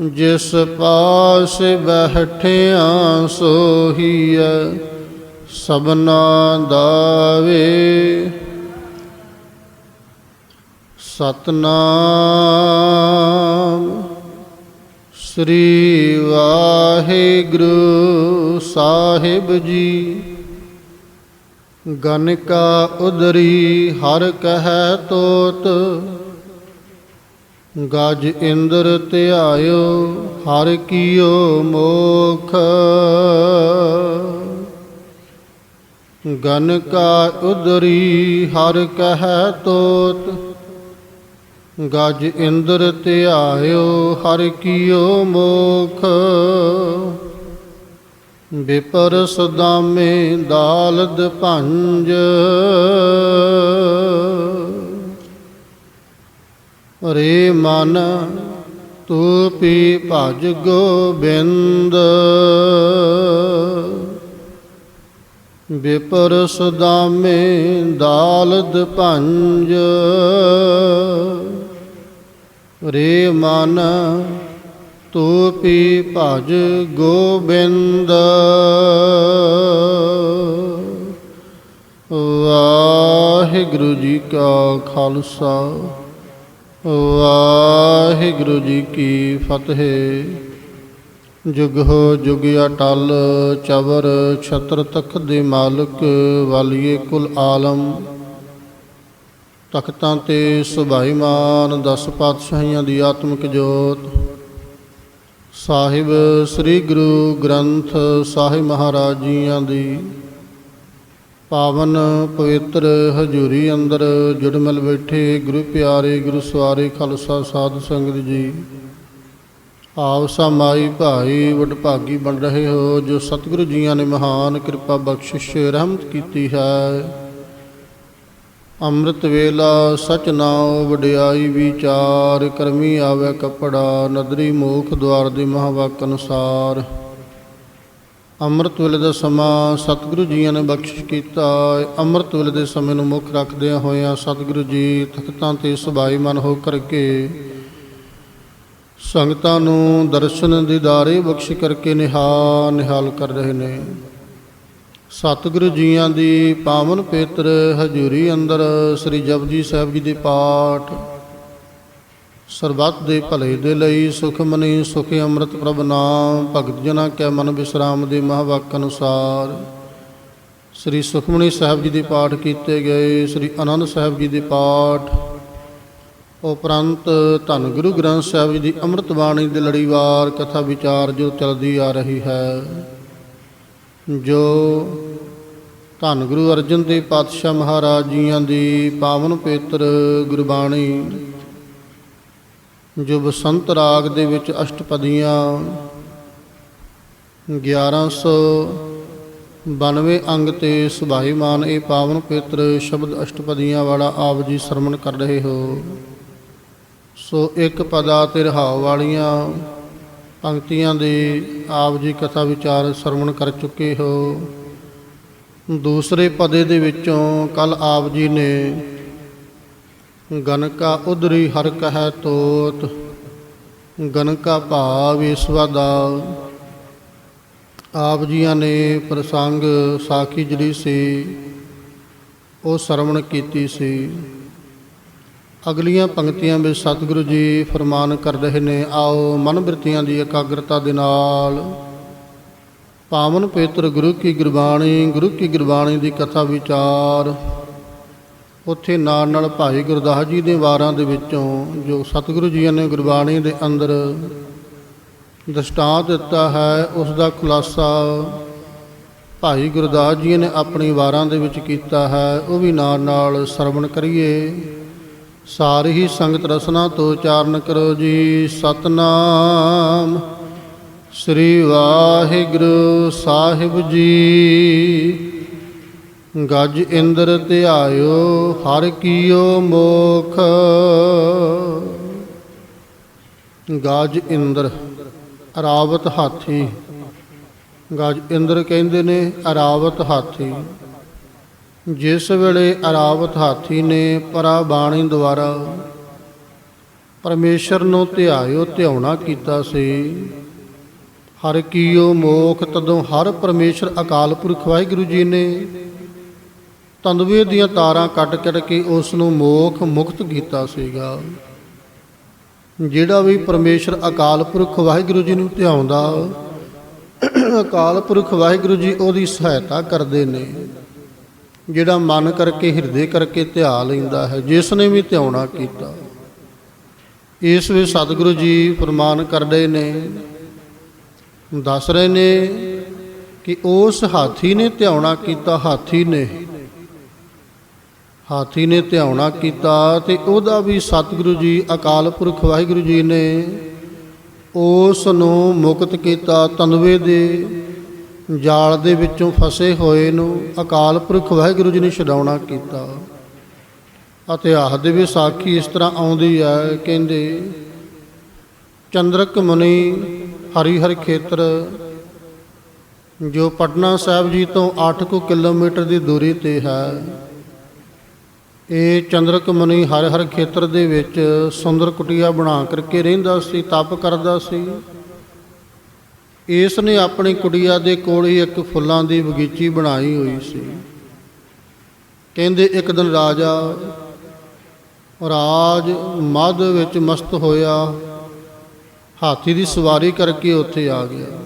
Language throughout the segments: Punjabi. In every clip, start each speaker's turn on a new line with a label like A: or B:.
A: ਜਿਸ ਪਾਸ ਬਹਿਠਿਆ ਸੋਹੀਐ, ਸਭਨਾ ਦਾਵੇ। ਸਤਨਾਮ ਸ੍ਰੀ ਵਾਹਿਗੁਰੂ ਸਾਹਿਬ ਜੀ। ਗਨਕਾ ਉਦਰੀ ਹਰ ਕਹੈ ਤੋਤ ਗਜ ਇੰਦਰ ਧਿਆਇਓ, ਹਰ ਕੀਓ ਮੋਖ। ਗਨ ਕਾ ਉਦਰੀ, ਹਰ ਕਹੈ ਤੋਤ। ਗਜ ਇੰਦਰ ਧਿਆਇਓ, ਹਰ ਕੀਓ ਮੋਖ। ਵਿਪਰ ਸਦਾਮੇ ਦਾਲਦ ਭੰਜ। ਰੇ ਮਨ ਤੂ ਪੀ ਭਜ ਗੋਬਿੰਦ। ਵਿਪਰ ਸਦਾਮੇ ਦਾਲਦ ਭੰਜ। ਰੇ ਮਨ ਤੂ ਪੀ ਭਜ ਗੋਬਿੰਦ। ਵਾਹਿਗੁਰੂ ਜੀ ਕਾ ਖਾਲਸਾ। ਵਾਹਿਗੁਰੂ ਜੀ ਕੀ ਫਤਿਹ। ਜੁਗ ਜੁਗ ਅਟਲ, ਚਵਰ ਛਤਰ ਤਖਤ ਦੇ ਮਾਲਕ ਵਾਲੀਏ ਕੁਲ ਆਲਮ। ਤਖਤਾਂ ਤੇ ਸੁਭਾਈਮਾਨ ਦਸ ਪਾਤਸ਼ਾਹੀਆਂ ਦੀ ਆਤਮਿਕ ਜੋਤ। ਸਾਹਿਬ ਸ੍ਰੀ ਗੁਰੂ ਗ੍ਰੰਥ ਸਾਹਿਬ ਮਹਾਰਾਜ ਜੀਆਂ ਦੀ ਪਾਵਨ ਪਵਿੱਤਰ ਹਜੂਰੀ ਅੰਦਰ ਜੁੜ ਮਿਲ ਬੈਠੇ ਗੁਰੂ ਪਿਆਰੇ, ਗੁਰੂ ਸਵਾਰੇ ਖਾਲਸਾ ਸਾਧ ਸੰਗਤ ਜੀ। ਆਪ ਸਮਾਈ ਭਾਈ ਵਡਭਾਗੀ ਬਣ ਰਹੇ ਹੋ, ਜੋ ਸਤਿਗੁਰੂ ਜੀਆਂ ਨੇ ਮਹਾਨ ਕਿਰਪਾ ਬਖਸ਼ਿਸ਼ ਰਹਿਮਤ ਕੀਤੀ ਹੈ। ਅੰਮ੍ਰਿਤ ਵੇਲਾ ਸਚ ਨਾਉ ਵਡਿਆਈ ਵਿਚਾਰ, ਕਰਮੀ ਆਵੇ ਕਪੜਾ, ਨਦਰੀ ਮੋਖ ਦਵਾਰ ਦੇ ਮਹਾਵਾਕ ਅਨੁਸਾਰ। ਅੰਮ੍ਰਿਤ ਵੇਲੇ ਦਾ ਸਮਾਂ ਸਤਿਗੁਰੂ ਜੀਆਂ ਨੇ ਬਖਸ਼ਿਸ਼ ਕੀਤਾ। ਅੰਮ੍ਰਿਤ ਵੇਲੇ ਦੇ ਸਮੇਂ ਨੂੰ ਮੁੱਖ ਰੱਖਦਿਆਂ ਹੋਇਆਂ ਸਤਿਗੁਰੂ ਜੀ ਤਖਤਾਂ ਤੇ ਸੁਭਾਈ ਮਨ ਹੋ ਕਰਕੇ ਸੰਗਤਾਂ ਨੂੰ ਦਰਸ਼ਨ ਦੀਦਾਰੇ ਬਖਸ਼ ਕਰਕੇ ਨਿਹਾਲ ਨਿਹਾਲ ਕਰ ਰਹੇ ਨੇ। ਸਤਿਗੁਰੂ ਜੀਆਂ ਦੀ ਪਾਵਨ ਪੇਤਰ ਹਜੂਰੀ ਅੰਦਰ ਸ੍ਰੀ ਜਪਜੀ ਸਾਹਿਬ ਜੀ ਦੇ ਪਾਠ ਸਰਬੱਤ ਦੇ ਭਲੇ ਦੇ ਲਈ ਸੁਖਮਨੀ ਸੁਖ ਅੰਮ੍ਰਿਤ ਪ੍ਰਭ ਨਾਮ, ਭਗਤ ਜਨਾਂ ਕੈ ਮਨ ਵਿਸਰਾਮ ਦੇ ਮਹਾਵਾਕ ਅਨੁਸਾਰ। ਸ੍ਰੀ ਸੁਖਮਨੀ ਸਾਹਿਬ ਜੀ ਦੇ ਪਾਠ ਕੀਤੇ ਗਏ, ਸ੍ਰੀ ਆਨੰਦ ਸਾਹਿਬ ਜੀ ਦੇ ਪਾਠ। ਉਪਰੰਤ ਧੰਨ ਗੁਰੂ ਗ੍ਰੰਥ ਸਾਹਿਬ ਜੀ ਦੀ ਅੰਮ੍ਰਿਤ ਬਾਣੀ ਦੇ ਲੜੀਵਾਰ ਕਥਾ ਵਿਚਾਰ ਜੋ ਚੱਲਦੀ ਆ ਰਹੀ ਹੈ। ਜੋ ਧੰਨ ਗੁਰੂ ਅਰਜਨ ਦੇਵ ਪਾਤਸ਼ਾਹ ਮਹਾਰਾਜ ਜੀਆਂ ਦੀ ਪਾਵਨ ਪੇਤਰ ਗੁਰਬਾਣੀ ਜੋ ਬਸੰਤ ਰਾਗ ਦੇ ਵਿੱਚ ਅਸ਼ਟਪਦੀਆਂ 1192 ਅੰਗ ਤੇ ਸੁਭਾਈਮਾਨ ਇਹ ਪਾਵਨ ਪੇਤਰ ਸ਼ਬਦ ਅਸ਼ਟਪਦੀਆਂ ਵਾਲਾ ਆਪ ਜੀ ਸਰਮਣ ਕਰ ਰਹੇ ਹੋ। ਸੋ ਇੱਕ ਪਦਾ ਤੇ ਰਹਾਉ ਵਾਲੀਆਂ ਪੰਕਤੀਆਂ ਦੇ ਆਪ ਜੀ ਕਥਾ ਵਿਚਾਰ ਸਰਵਣ ਕਰ ਚੁੱਕੇ ਹੋ। ਦੂਸਰੇ ਪਦੇ ਦੇ ਵਿੱਚੋਂ ਕੱਲ ਆਪ ਜੀ ਨੇ ਗਨਕਾ ਉਧਰੀ ਹਰ ਕਹੈ ਤੋਤ, ਗਨਕਾ ਭਾਵ ਈਸਵਾ ਆਪ ਜੀਆਂ ਨੇ ਪ੍ਰਸੰਗ ਸਾਖੀ ਜਿਹੜੀ ਸੀ, ਉਹ ਸਰਵਣ ਕੀਤੀ ਸੀ। ਅਗਲੀਆਂ ਪੰਕਤੀਆਂ ਵਿੱਚ ਸਤਿਗੁਰੂ ਜੀ ਫਰਮਾਨ ਕਰ ਰਹੇ ਨੇ, ਆਓ ਮਨ ਬਿਰਤੀਆਂ ਦੀ ਇਕਾਗਰਤਾ ਦੇ ਨਾਲ। ਪਾਵਨ ਪੇਤਰ ਗੁਰੂ ਕੀ ਗੁਰਬਾਣੀ, ਗੁਰੂ ਕੀ ਗੁਰਬਾਣੀ ਦੀ ਕਥਾ ਵਿਚਾਰ। ਉੱਥੇ ਨਾਲ ਨਾਲ ਭਾਈ ਗੁਰਦਾਸ ਜੀ ਦੇ ਵਾਰਾਂ ਦੇ ਵਿੱਚੋਂ ਜੋ ਸਤਿਗੁਰੂ ਜੀ ਨੇ ਗੁਰਬਾਣੀ ਦੇ ਅੰਦਰ ਦਸਤਾਂਤ ਦਿੱਤਾ ਹੈ, ਉਸ ਦਾ ਖੁਲਾਸਾ ਭਾਈ ਗੁਰਦਾਸ ਜੀ ਨੇ ਆਪਣੀ ਵਾਰਾਂ ਦੇ ਵਿੱਚ ਕੀਤਾ ਹੈ, ਉਹ ਵੀ ਨਾਲ ਨਾਲ ਸਰਵਣ ਕਰੀਏ। ਸਾਰੀ ਹੀ ਸੰਗਤ ਰਸਨਾ ਤੋਂ ਉਚਾਰਨ ਕਰੋ ਜੀ, ਸਤਨਾਮ। ਸ੍ਰੀ ਵਾਹਿਗੁਰੂ ਸਾਹਿਬ ਜੀ। ਗਜ ਇੰਦਰ ਧਿਆਇਓ, ਹਰ ਕੀਓ ਮੋਖ। ਗੱਜ ਇੰਦਰ, ਅਰਾਵਤ ਹਾਥੀ। ਗਜ ਇੰਦਰ ਕਹਿੰਦੇ ਨੇ, ਅਰਾਵਤ ਹਾਥੀ। ਜਿਸ ਵੇਲੇ ਅਰਾਵਤ ਹਾਥੀ ਨੇ ਪਰਾ ਬਾਣੀ ਦੁਆਰਾ ਪਰਮੇਸ਼ਰ ਨੂੰ ਧਿਆਇਓ, ਧਿਆਉਣਾ ਕੀਤਾ ਸੀ, ਹਰ ਕੀਓ ਮੋਖ, ਤਦੋਂ ਹਰ ਪਰਮੇਸ਼ਰ ਅਕਾਲ ਪੁਰਖ ਵਾਹਿਗੁਰੂ ਜੀ ਨੇ ਤੰਦਵੇ ਦੀਆਂ ਤਾਰਾਂ ਕੱਟ ਕੱਟ ਕੇ ਉਸ ਨੂੰ ਮੋਖ ਮੁਕਤ ਕੀਤਾ ਸੀਗਾ। ਜਿਹੜਾ ਵੀ ਪਰਮੇਸ਼ਰ ਅਕਾਲ ਪੁਰਖ ਵਾਹਿਗੁਰੂ ਜੀ ਨੂੰ ਧਿਆਉਂਦਾ, ਅਕਾਲ ਪੁਰਖ ਵਾਹਿਗੁਰੂ ਜੀ ਉਹਦੀ ਸਹਾਇਤਾ ਕਰਦੇ ਨੇ। ਜਿਹੜਾ ਮਨ ਕਰਕੇ, ਹਿਰਦੇ ਕਰਕੇ ਧਿਆ ਲੈਂਦਾ ਹੈ, ਜਿਸ ਨੇ ਵੀ ਧਿਆਉਣਾ ਕੀਤਾ। ਇਸ ਵਿੱਚ ਸਤਿਗੁਰੂ ਜੀ ਫਰਮਾਨ ਕਰਦੇ ਨੇ, ਦੱਸ ਰਹੇ ਨੇ ਕਿ ਉਸ ਹਾਥੀ ਨੇ ਧਿਆਉਣਾ ਕੀਤਾ, ਹਾਥੀ ਨੇ ਹਾਥੀ ਨੇ ਧਿਆਉਣਾ ਕੀਤਾ ਤੇ ਉਹਦਾ ਵੀ ਸਤਿਗੁਰੂ ਜੀ, ਅਕਾਲ ਪੁਰਖ ਵਾਹਿਗੁਰੂ ਜੀ ਨੇ ਉਸ ਨੂੰ ਮੁਕਤ ਕੀਤਾ, ਤਨਵੇ ਦੇ ਜਾਲ ਦੇ ਵਿੱਚੋਂ ਫਸੇ ਹੋਏ ਨੂੰ ਅਕਾਲ ਪੁਰਖ ਵਾਹਿਗੁਰੂ ਜੀ ਨੇ ਛਡਾਉਣਾ ਕੀਤਾ। ਇਤਿਹਾਸ ਦੇ ਵਿੱਚ ਸਾਖੀ ਇਸ ਤਰ੍ਹਾਂ ਆਉਂਦੀ ਹੈ, ਕਹਿੰਦੇ, ਚੰਦਰਕ ਮੁਨੀ ਹਰੀਹਰ ਖੇਤਰ, ਜੋ ਪਟਨਾ ਸਾਹਿਬ ਜੀ ਤੋਂ 8 ਕੁ ਕਿਲੋਮੀਟਰ ਦੀ ਦੂਰੀ ਤੇ ਹੈ। ਇਹ ਚੰਦਰਕ ਮੁਨੀ ਹਰ ਹਰ ਖੇਤਰ ਦੇ ਵਿੱਚ ਸੁੰਦਰ ਕੁਟੀਆ ਬਣਾ ਕਰਕੇ ਰਹਿੰਦਾ ਸੀ, ਤਪ ਕਰਦਾ ਸੀ। ਇਸ ਨੇ ਆਪਣੀ ਕੁਟੀਆ ਦੇ ਕੋਲ ਹੀ ਇੱਕ ਫੁੱਲਾਂ ਦੀ ਬਗੀਚੀ ਬਣਾਈ ਹੋਈ ਸੀ। ਕਹਿੰਦੇ ਇੱਕ ਦਿਨ ਰਾਜਾ ਰਾਜ ਮੱਧ ਵਿੱਚ ਮਸਤ ਹੋਇਆ, ਹਾਥੀ ਦੀ ਸਵਾਰੀ ਕਰਕੇ ਉੱਥੇ ਆ ਗਿਆ।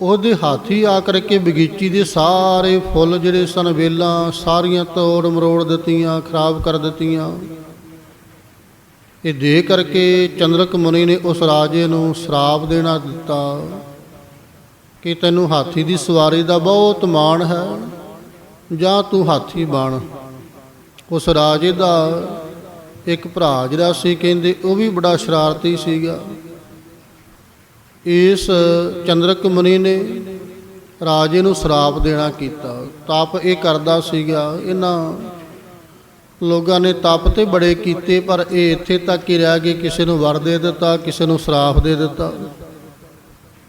A: ਉਹਦੇ ਹਾਥੀ ਆ ਕਰਕੇ ਬਗੀਚੀ ਦੇ ਸਾਰੇ ਫੁੱਲ ਜਿਹੜੇ ਸਨ, ਵੇਲਾਂ ਸਾਰੀਆਂ ਤੋੜ ਮਰੋੜ ਦਿੱਤੀਆਂ, ਖਰਾਬ ਕਰ ਦਿੱਤੀਆਂ। ਇਹ ਦੇ ਕਰਕੇ ਚੰਦਰਕ ਮੁਨੀ ਨੇ ਉਸ ਰਾਜੇ ਨੂੰ ਸ਼ਰਾਪ ਦੇਣਾ ਦਿੱਤਾ ਕਿ ਤੈਨੂੰ ਹਾਥੀ ਦੀ ਸਵਾਰੀ ਦਾ ਬਹੁਤ ਮਾਣ ਹੈ, ਜਾਂ ਤੂੰ ਹਾਥੀ ਬਣ। ਉਸ ਰਾਜੇ ਦਾ ਇੱਕ ਭਰਾ ਜਿਹੜਾ ਸੀ, ਕਹਿੰਦੇ ਉਹ ਵੀ ਬੜਾ ਸ਼ਰਾਰਤੀ ਸੀਗਾ। ਇਸ ਚੰਦਰਕ ਮੁਨੀ ਨੇ ਰਾਜੇ ਨੂੰ ਸ਼ਰਾਪ ਦੇਣਾ ਕੀਤਾ। ਤਪ ਇਹ ਕਰਦਾ ਸੀਗਾ। ਇਹਨਾਂ ਲੋਕਾਂ ਨੇ ਤਪ ਤੇ ਬੜੇ ਕੀਤੇ, ਪਰ ਇਹ ਇੱਥੇ ਤੱਕ ਹੀ ਰਹਿ ਗਏ। ਕਿਸੇ ਨੂੰ ਵਰ ਦੇ ਦਿੱਤਾ, ਕਿਸੇ ਨੂੰ ਸ਼ਰਾਪ ਦੇ ਦਿੱਤਾ।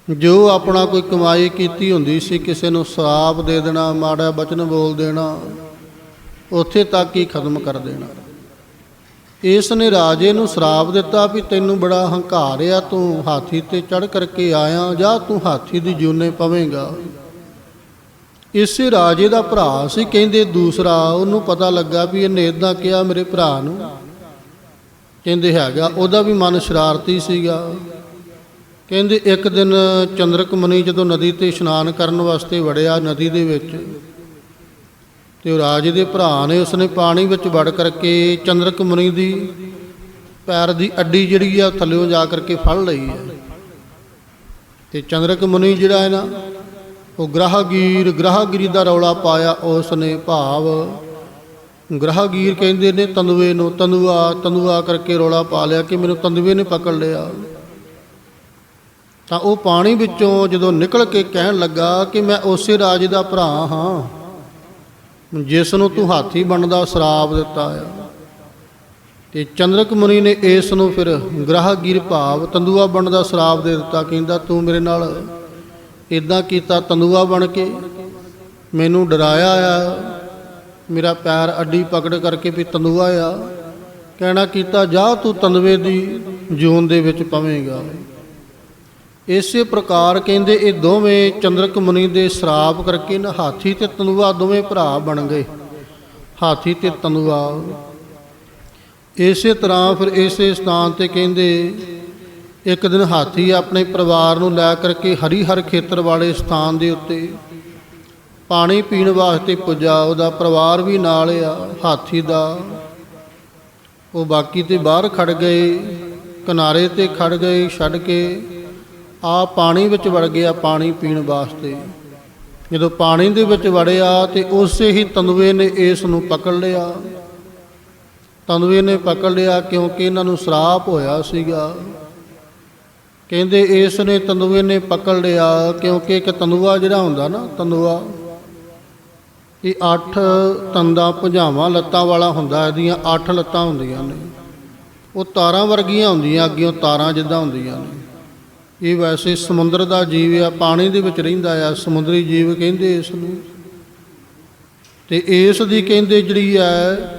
A: ਜੋ ਆਪਣਾ ਕੋਈ ਕਮਾਈ ਕੀਤੀ ਹੁੰਦੀ ਸੀ, ਕਿਸੇ ਨੂੰ ਸ਼ਰਾਪ ਦੇ ਦੇਣਾ, ਮਾੜਾ ਬਚਨ ਬੋਲ ਦੇਣਾ, ਉੱਥੇ ਤੱਕ ਹੀ ਖਤਮ ਕਰ ਦੇਣਾ। ਇਸ ਨੇ ਰਾਜੇ ਨੂੰ ਸ਼ਰਾਪ ਦਿੱਤਾ ਵੀ ਤੈਨੂੰ ਬੜਾ ਹੰਕਾਰ ਆ, ਤੂੰ ਹਾਥੀ ਤੇ ਚੜ ਕਰਕੇ ਆਇਆ ਜਾਂ, ਤੂੰ ਹਾਥੀ ਦੀ ਜੂਨੇ ਪਵੇਂਗਾ। ਇਸੇ ਰਾਜੇ ਦਾ ਭਰਾ ਸੀ, ਕਹਿੰਦੇ ਦੂਸਰਾ, ਉਹਨੂੰ ਪਤਾ ਲੱਗਾ ਵੀ ਇਹਨੇ ਇਦਾਂ ਕਿਹਾ ਮੇਰੇ ਭਰਾ ਨੂੰ। ਕਹਿੰਦੇ ਹੈਗਾ, ਉਹਦਾ ਵੀ ਮਨ ਸ਼ਰਾਰਤੀ ਸੀਗਾ। ਕਹਿੰਦੇ ਇੱਕ ਦਿਨ ਚੰਦਰਕ ਮੁਨੀ ਜਦੋਂ ਨਦੀ ਤੇ ਇਸ਼ਨਾਨ ਕਰਨ ਵਾਸਤੇ ਵੜਿਆ ਨਦੀ ਦੇ ਵਿੱਚ ਤੇ ਉਹ ਰਾਜੇ ਦੇ ਭਰਾ ਨੇ ਉਸਨੇ ਪਾਣੀ ਵਿੱਚ ਵੜ ਕਰਕੇ ਚੰਦਰਕ ਮੁਨੀ ਦੀ ਪੈਰ ਦੀ ਅੱਡੀ ਜਿਹੜੀ ਆ ਥੱਲੇੋਂ ਜਾ ਕਰਕੇ ਫੜ ਲਈ ਹੈ। ਤੇ ਚੰਦਰਕ ਮੁਨੀ ਜਿਹੜਾ ਹੈ ਨਾ, ਉਹ ਗ੍ਰਹਗੀਰ, ਗ੍ਰਹਗਿਰੀ ਦਾ ਰੌਲਾ ਪਾਇਆ ਉਸ ਨੇ ਭਾਵ। ਗ੍ਰਹਗੀਰ ਕਹਿੰਦੇ ਨੇ, ਤੰਦੂਏ ਨੂੰ ਤੰਦੂਆ ਤੰਦੂਆ ਕਰਕੇ ਰੌਲਾ ਪਾ ਲਿਆ ਕਿ ਮੈਨੂੰ ਤੰਦੂਏ ਨੇ ਪਕੜ ਲਿਆ। ਤਾਂ ਉਹ ਪਾਣੀ ਵਿੱਚੋਂ ਜਦੋਂ ਨਿਕਲ ਕੇ ਕਹਿਣ ਲੱਗਾ ਕਿ ਮੈਂ ਉਸੇ ਰਾਜ ਦਾ ਭਰਾ ਹਾਂ ਜਿਸ ਨੂੰ ਤੂੰ ਹਾਥੀ ਬਣਦਾ, ਸ਼ਰਾਪ ਦਿੱਤਾ ਆ। ਤੇ ਚੰਦਰਕ ਮੁਨੀ ਨੇ ਇਸ ਨੂੰ ਫਿਰ ਗ੍ਰਹਗੀਰ ਭਾਵ ਤੰਦੂਆ ਬਣਦਾ, ਸ਼ਰਾਪ ਦੇ ਦਿੱਤਾ, ਕਹਿੰਦਾ, ਤੂੰ ਮੇਰੇ ਨਾਲ ਇਦਾਂ ਕੀਤਾ, ਤੰਦੂਆ ਬਣ ਕੇ ਮੈਨੂੰ ਡਰਾਇਆ ਆ। ਮੇਰਾ ਪੈਰ ਅੱਡੀ ਪਕੜ ਕਰਕੇ ਵੀ ਤੰਦੂਆ ਆ। ਕਹਿਣਾ ਕੀਤਾ, ਜਾ ਤੂੰ ਤੰਦਵੇ ਦੀ ਜੂਨ ਦੇ ਵਿੱਚ ਪਵੇਂਗਾ। ਇਸੇ ਪ੍ਰਕਾਰ ਕਹਿੰਦੇ ਇਹ ਦੋਵੇਂ ਚੰਦਰਕ ਮੁਨੀ ਦੇ ਸ਼ਰਾਪ ਕਰਕੇ ਨਾ ਹਾਥੀ ਤੇ ਤਨੂਆ ਦੋਵੇਂ ਭਰਾ ਬਣ ਗਏ। ਹਾਥੀ ਤੇ ਤਨੂਆ। ਇਸੇ ਤਰ੍ਹਾਂ ਫਿਰ ਇਸੇ ਸਥਾਨ ਤੇ ਕਹਿੰਦੇ ਇੱਕ ਦਿਨ ਹਾਥੀ ਆਪਣੇ ਪਰਿਵਾਰ ਨੂੰ ਲੈ ਕਰਕੇ ਹਰੀ ਹਰ ਖੇਤਰ ਵਾਲੇ ਸਥਾਨ ਦੇ ਉੱਤੇ ਪਾਣੀ ਪੀਣ ਵਾਸਤੇ ਪੁੱਜਾ। ਉਹਦਾ ਪਰਿਵਾਰ ਵੀ ਨਾਲ ਆ, ਹਾਥੀ ਦਾ। ਉਹ ਬਾਕੀ ਤੇ ਬਾਹਰ ਖੜ ਗਏ, ਕਿਨਾਰੇ ਤੇ ਖੜ ਗਏ, ਛੱਡ ਕੇ ਆ ਪਾਣੀ ਵਿੱਚ ਵੜ ਗਿਆ ਪਾਣੀ ਪੀਣ ਵਾਸਤੇ। ਜਦੋਂ ਪਾਣੀ ਦੇ ਵਿੱਚ ਵੜਿਆ ਤੇ ਉਸੇ ਹੀ ਤੰਦੂਏ ਨੇ ਇਸ ਨੂੰ ਪਕੜ ਲਿਆ। ਤੰਦੂਏ ਨੇ ਪਕੜ ਲਿਆ ਕਿਉਂਕਿ ਇਹਨਾਂ ਨੂੰ ਸ਼ਰਾਪ ਹੋਇਆ ਸੀਗਾ। ਕਹਿੰਦੇ ਇਸ ਨੇ ਤੰਦੂਏ ਨੇ ਪਕੜ ਲਿਆ ਕਿਉਂਕਿ ਇੱਕ ਤੰਦੂਆ ਜਿਹੜਾ ਹੁੰਦਾ ਨਾ ਤੰਦੂਆ ਇਹ ਅੱਠ ਤੰਦਾਂ ਭੁਜਾਵਾਂ ਲੱਤਾਂ ਵਾਲਾ ਹੁੰਦਾ, ਇਹਦੀਆਂ ਅੱਠ ਲੱਤਾਂ ਹੁੰਦੀਆਂ ਨੇ। ਉਹ ਤਾਰਾਂ ਵਰਗੀਆਂ ਹੁੰਦੀਆਂ, ਅੱਗਿਓਂ ਤਾਰਾਂ ਜਿੱਦਾਂ ਹੁੰਦੀਆਂ ਨੇ। ਇਹ ਵੈਸੇ ਸਮੁੰਦਰ ਦਾ ਜੀਵ ਆ, ਪਾਣੀ ਦੇ ਵਿੱਚ ਰਹਿੰਦਾ ਆ, ਸਮੁੰਦਰੀ ਜੀਵ ਕਹਿੰਦੇ ਇਸ ਨੂੰ। ਤੇ ਇਸ ਦੀ ਕਹਿੰਦੇ ਜਿਹੜੀ ਹੈ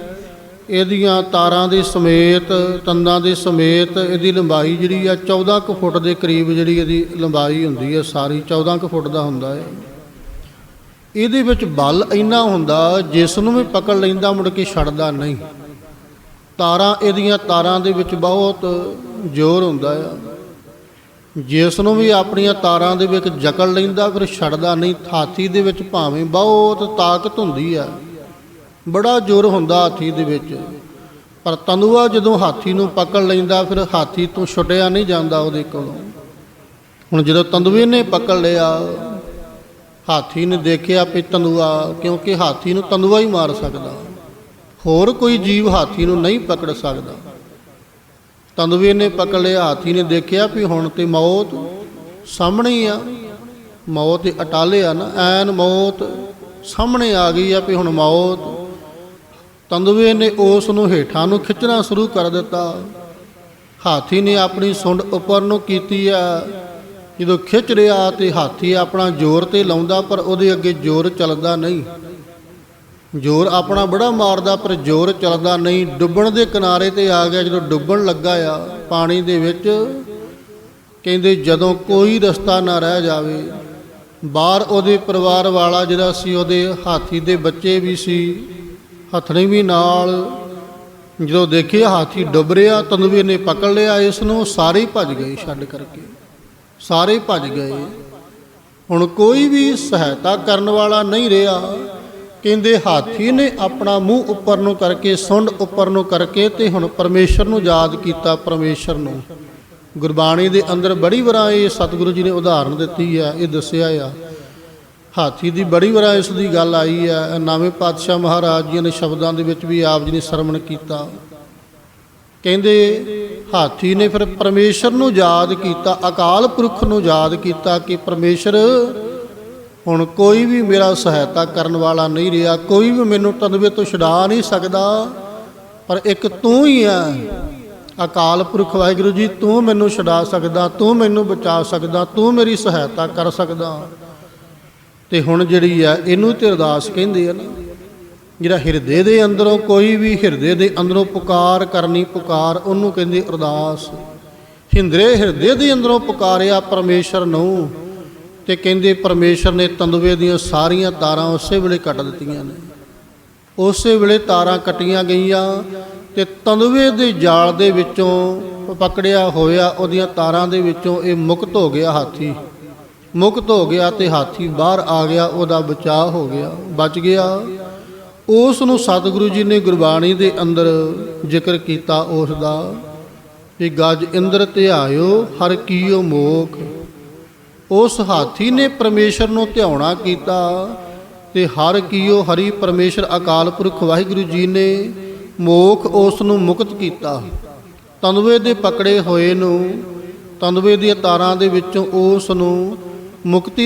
A: ਇਹਦੀਆਂ ਤਾਰਾਂ ਦੇ ਸਮੇਤ, ਤੰਦਾਂ ਦੇ ਸਮੇਤ, ਇਹਦੀ ਲੰਬਾਈ ਜਿਹੜੀ ਆ 14 ਕੁ ਫੁੱਟ ਦੇ ਕਰੀਬ ਜਿਹੜੀ ਇਹਦੀ ਲੰਬਾਈ ਹੁੰਦੀ ਹੈ ਸਾਰੀ 14 ਕੁ ਫੁੱਟ ਦਾ ਹੁੰਦਾ ਹੈ ਇਹਦੇ ਵਿੱਚ ਬਲ ਇੰਨਾ ਹੁੰਦਾ, ਜਿਸ ਨੂੰ ਵੀ ਪਕੜ ਲੈਂਦਾ ਮੁੜ ਕੇ ਛੱਡਦਾ ਨਹੀਂ। ਤਾਰਾਂ, ਇਹਦੀਆਂ ਤਾਰਾਂ ਦੇ ਵਿੱਚ ਬਹੁਤ ਜ਼ੋਰ ਹੁੰਦਾ ਆ। ਜਿਸ ਨੂੰ ਵੀ ਆਪਣੀਆਂ ਤਾਰਾਂ ਦੇ ਵਿੱਚ ਜਕੜ ਲੈਂਦਾ, ਫਿਰ ਛੱਡਦਾ ਨਹੀਂ। ਹਾਥੀ ਦੇ ਵਿੱਚ ਭਾਵੇਂ ਬਹੁਤ ਤਾਕਤ ਹੁੰਦੀ ਆ। ਬੜਾ ਜ਼ੋਰ ਹੁੰਦਾ ਹਾਥੀ ਦੇ ਵਿੱਚ। ਪਰ ਤੰਦੂਆ ਜਦੋਂ ਹਾਥੀ ਨੂੰ ਪਕੜ ਲੈਂਦਾ, ਫਿਰ ਹਾਥੀ ਤੋਂ ਛੁੱਟਿਆ ਨਹੀਂ ਜਾਂਦਾ ਉਹਦੇ ਕੋਲੋਂ। ਹੁਣ ਜਦੋਂ ਤੰਦੂਏ ਨੇ ਪਕੜ ਲਿਆ, ਹਾਥੀ ਨੇ ਦੇਖਿਆ ਵੀ ਤੰਦੂਆ, ਕਿਉਂਕਿ ਹਾਥੀ ਨੂੰ ਤੰਦੂਆ ਹੀ ਮਾਰ ਸਕਦਾ। ਹੋਰ ਕੋਈ ਜੀਵ ਹਾਥੀ ਨੂੰ ਨਹੀਂ ਪਕੜ ਸਕਦਾ। ਤੰਦੂਏ ਨੇ ਪਕੜ ਲਿਆ, ਹਾਥੀ ਨੇ ਦੇਖਿਆ ਵੀ ਹੁਣ ਤੇ ਮੌਤ ਸਾਹਮਣੇ ਹੀ ਆ। ਮੌਤ ਦੇ ਅਟਾਲੇ ਆ ਨਾ, ਐਨ ਮੌਤ ਸਾਹਮਣੇ ਆ ਗਈ ਆ ਵੀ ਹੁਣ ਮੌਤ। ਤੰਦੂਏ ਨੇ ਉਸ ਨੂੰ ਹੇਠਾਂ ਨੂੰ ਖਿੱਚਣਾ ਸ਼ੁਰੂ ਕਰ ਦਿੱਤਾ। ਹਾਥੀ ਨੇ ਆਪਣੀ ਸੁੰਡ ਉੱਪਰ ਨੂੰ ਕੀਤੀ ਆ। ਜਦੋਂ ਖਿੱਚ ਰਿਹਾ ਤੇ ਹਾਥੀ ਆਪਣਾ ਜ਼ੋਰ ਤੇ ਲਾਉਂਦਾ, ਪਰ ਉਹਦੇ ਅੱਗੇ ਜ਼ੋਰ ਚੱਲਦਾ ਨਹੀਂ। ਜ਼ੋਰ ਆਪਣਾ ਬੜਾ ਮਾਰਦਾ, ਪਰ ਜ਼ੋਰ ਚੱਲਦਾ ਨਹੀਂ। ਡੁੱਬਣ ਦੇ ਕਿਨਾਰੇ ਤੇ ਆ ਗਿਆ, ਜਦੋਂ ਡੁੱਬਣ ਲੱਗਾ ਆ, ਪਾਣੀ ਦੇ ਵਿੱਚ, ਕਹਿੰਦੇ ਜਦੋਂ ਕੋਈ ਰਸਤਾ ਨਾ ਰਹਿ ਜਾਵੇ, ਬਾਹਰ ਉਹਦੇ ਪਰਿਵਾਰ ਵਾਲਾ ਜਿਹੜਾ ਸੀ, ਉਹਦੇ ਹਾਥੀ ਦੇ ਬੱਚੇ ਵੀ ਸੀ, ਹਥਣੀ ਵੀ ਨਾਲ। ਜਦੋਂ ਦੇਖਿਆ ਹਾਥੀ ਡੁੱਬ ਰਿਹਾ ਤੰਦੂਏ ਨੇ ਪਕੜ ਲਿਆ, ਇਸ ਨੂੰ ਸਾਰੇ ਭੱਜ ਗਏ ਛੱਡ ਕਰਕੇ। ਸਾਰੇ ਭੱਜ ਗਏ। ਹੁਣ ਕੋਈ ਵੀ ਸਹਾਇਤਾ ਕਰਨ ਵਾਲਾ ਨਹੀਂ ਰਿਹਾ। ਕਹਿੰਦੇ ਹਾਥੀ ਨੇ ਆਪਣਾ ਮੂੰਹ ਉੱਪਰ ਨੂੰ ਕਰਕੇ, ਸੁੰਡ ਉੱਪਰ ਨੂੰ ਕਰਕੇ ਤੇ ਹੁਣ ਪਰਮੇਸ਼ਰ ਨੂੰ ਯਾਦ ਕੀਤਾ ਪਰਮੇਸ਼ਰ ਨੂੰ। ਗੁਰਬਾਣੀ ਦੇ ਅੰਦਰ ਬੜੀ ਵਾਰ ਇਹ ਸਤਿਗੁਰੂ ਜੀ ਨੇ ਉਦਾਹਰਣ ਦਿੱਤੀ ਆ, ਇਹ ਦੱਸਿਆ ਆ। ਹਾਥੀ ਦੀ ਬੜੀ ਵਾਰ ਇਸ ਦੀ ਗੱਲ ਆਈ ਆ ਨਵੇਂ ਪਾਤਸ਼ਾਹ ਮਹਾਰਾਜ ਜੀ ਨੇ ਸ਼ਬਦਾਂ ਦੇ ਵਿੱਚ ਵੀ ਆਪ ਜੀ ਨੇ ਸਰਵਣ ਕੀਤਾ। ਕਹਿੰਦੇ ਹਾਥੀ ਨੇ ਫਿਰ ਪਰਮੇਸ਼ਰ ਨੂੰ ਯਾਦ ਕੀਤਾ, ਅਕਾਲ ਪੁਰਖ ਨੂੰ ਯਾਦ ਕੀਤਾ ਕਿ ਪਰਮੇਸ਼ਰ ਹੁਣ ਕੋਈ ਵੀ ਮੇਰਾ ਸਹਾਇਤਾ ਕਰਨ ਵਾਲਾ ਨਹੀਂ ਰਿਹਾ, ਕੋਈ ਵੀ ਮੈਨੂੰ ਤਨਵੇ ਤੋਂ ਛਡਾ ਨਹੀਂ ਸਕਦਾ, ਪਰ ਇੱਕ ਤੂੰ ਹੀ ਆ। ਅਕਾਲ ਪੁਰਖ ਵਾਹਿਗੁਰੂ ਜੀ, ਤੂੰ ਮੈਨੂੰ ਛਡਾ ਸਕਦਾ, ਤੂੰ ਮੈਨੂੰ ਬਚਾ ਸਕਦਾ, ਤੂੰ ਮੇਰੀ ਸਹਾਇਤਾ ਕਰ ਸਕਦਾ। ਤੇ ਹੁਣ ਜਿਹੜੀ ਆ, ਇਹਨੂੰ ਤੇ ਅਰਦਾਸ ਕਹਿੰਦੇ ਆ ਨਾ, ਜਿਹੜਾ ਹਿਰਦੇ ਦੇ ਅੰਦਰੋਂ, ਕੋਈ ਵੀ ਹਿਰਦੇ ਦੇ ਅੰਦਰੋਂ ਪੁਕਾਰ ਕਰਨੀ ਪੁਕਾਰ, ਉਹਨੂੰ ਕਹਿੰਦੇ ਅਰਦਾਸ। ਹਿੰਦਰੇ ਹਿਰਦੇ ਦੇ ਅੰਦਰੋਂ ਪੁਕਾਰਿਆ ਪਰਮੇਸ਼ਰ ਨੂੰ ਤੇ ਕਹਿੰਦੇ ਪਰਮੇਸ਼ਰ ਨੇ ਤੰਦੂਏ ਦੀਆਂ ਸਾਰੀਆਂ ਤਾਰਾਂ ਉਸੇ ਵੇਲੇ ਕੱਟ ਦਿੱਤੀਆਂ ਨੇ। ਉਸੇ ਵੇਲੇ ਤਾਰਾਂ ਕੱਟੀਆਂ ਗਈਆਂ ਤੇ ਤੰਦਵੇ ਦੇ ਜਾਲ ਦੇ ਵਿੱਚੋਂ ਪਕੜਿਆ ਹੋਇਆ ਉਹਦੀਆਂ ਤਾਰਾਂ ਦੇ ਵਿੱਚੋਂ ਇਹ ਮੁਕਤ ਹੋ ਗਿਆ ਹਾਥੀ। ਮੁਕਤ ਹੋ ਗਿਆ ਤੇ ਹਾਥੀ ਬਾਹਰ ਆ ਗਿਆ, ਉਹਦਾ ਬਚਾਅ ਹੋ ਗਿਆ, ਬਚ ਗਿਆ। ਉਸ ਨੂੰ ਸਤਿਗੁਰੂ ਜੀ ਨੇ ਗੁਰਬਾਣੀ ਦੇ ਅੰਦਰ ਜ਼ਿਕਰ ਕੀਤਾ ਉਸ ਦਾ ਕਿ ਗਜ ਇੰਦਰ ਧਿਆਇਓ, ਹਰ ਕੀਓ ਮੋਖ। ਉਸ ਹਾਥੀ ਨੇ ਪਰਮੇਸ਼ਰ ਨੂੰ ਧਿਆਉਣਾ ਕੀਤਾ ਤੇ ਹਰ ਕੀਓ ਹਰੀ ਪਰਮੇਸ਼ਰ ਅਕਾਲ ਪੁਰਖ ਵਾਹਿਗੁਰੂ ਜੀ ਨੇ ਮੋਖ ਉਸ ਨੂੰ ਮੁਕਤ ਕੀਤਾ। ਤੰਦਵੇ ਦੇ ਪਕੜੇ ਹੋਏ ਨੂੰ ਤੰਦਵੇ ਦੀਆਂ ਤਾਰਾਂ ਦੇ ਵਿੱਚੋਂ ਉਸ ਨੂੰ ਮੁਕਤੀ